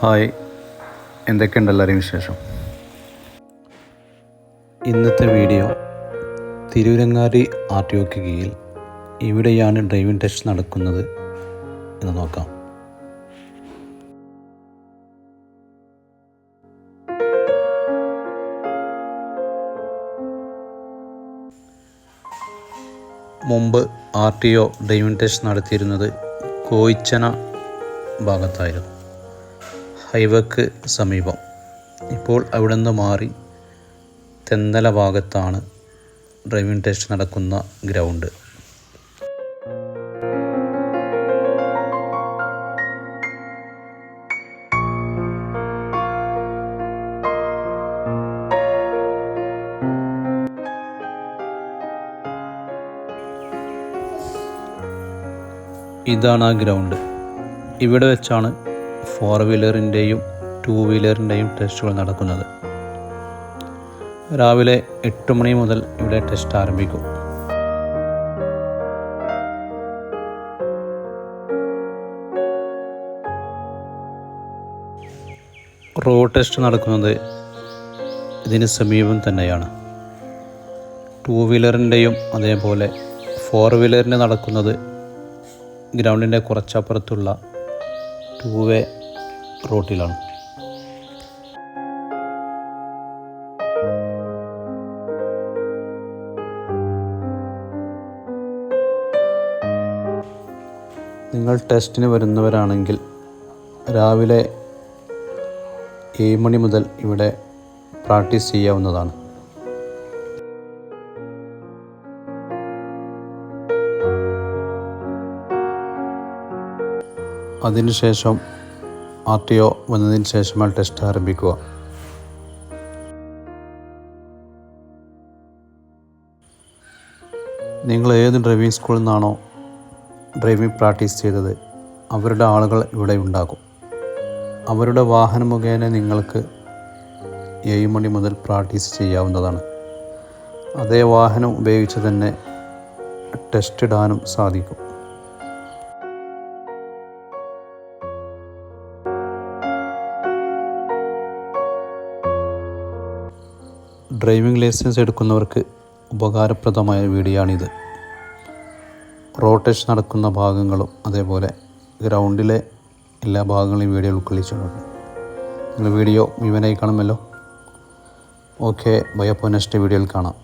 Hi. എന്തൊക്കെയുണ്ട് എല്ലാവരെയും വിശേഷം? ഇന്നത്തെ വീഡിയോ തിരൂരങ്ങാടി ആർ ടി ഒക്ക് കീഴിൽ ഇവിടെയാണ് ഡ്രൈവിംഗ് ടെസ്റ്റ് നടക്കുന്നത് എന്ന് നോക്കാം. മുമ്പ് R T O driving test നടത്തിയിരുന്നത് കോയിച്ചന ഭാഗത്തായിരുന്നു. ഹൈവേക്ക് സമീപം. ഇപ്പോൾ അവിടെ നിന്ന് മാറി തെന്നല ഭാഗത്താണ് ഡ്രൈവിംഗ് ടെസ്റ്റ് നടക്കുന്ന ഗ്രൗണ്ട്. ഇതാണ് ആ ഗ്രൗണ്ട്. ഇവിടെ വെച്ചാണ് ഫോർ വീലറിന്റെയും ടു വീലറിന്റെയും ടെസ്റ്റുകൾ നടക്കുന്നത്. രാവിലെ എട്ട് മണി മുതൽ ഇവിടെ ടെസ്റ്റ് ആരംഭിക്കും. റോഡ് ടെസ്റ്റ് നടക്കുന്നത് ഇതിന് സമീപം തന്നെയാണ്. ടു വീലറിന്റെയും അതേപോലെ ഫോർ വീലറിന്റെ നടക്കുന്നത് ഗ്രൗണ്ടിന്റെ കുറച്ചപ്പുറത്തുള്ള ടൂ വേ റോട്ടിലാണ്. നിങ്ങൾ ടെസ്റ്റിന് വരുന്നവരാണെങ്കിൽ രാവിലെ ഏഴ് മണി മുതൽ ഇവിടെ പ്രാക്ടീസ് ചെയ്യാവുന്നതാണ്. അതിനുശേഷം ആർ ടി ഒ വന്നതിന് ശേഷമാണ് ടെസ്റ്റ് ആരംഭിക്കുക. നിങ്ങൾ ഏത് ഡ്രൈവിംഗ് സ്കൂളിൽ നിന്നാണോ ഡ്രൈവിംഗ് പ്രാക്ടീസ് ചെയ്തത് അവരുടെ ആളുകൾ ഇവിടെ ഉണ്ടാകും. അവരുടെ വാഹനം മുഖേന നിങ്ങൾക്ക് ഏഴ് മണി മുതൽ പ്രാക്ടീസ് ചെയ്യാവുന്നതാണ്. അതേ വാഹനം ഉപയോഗിച്ച് തന്നെ ടെസ്റ്റ് ഇടാനും സാധിക്കും. ഡ്രൈവിംഗ് ലൈസൻസ് എടുക്കുന്നവർക്ക് ഉപകാരപ്രദമായ വീഡിയോയാണിത് റോഡ് നടക്കുന്ന ഭാഗങ്ങളും അതേപോലെ ഗ്രൗണ്ടിലെ എല്ലാ ഭാഗങ്ങളും വീഡിയോ ഉൾക്കൊള്ളിച്ചിട്ടുണ്ട്. നിങ്ങൾ വീഡിയോ മുഴുവനായി കാണുമല്ലോ? ഓക്കെ ബൈ അപ്പോൾ നെക്സ്റ്റ് വീഡിയോയിൽ കാണാം.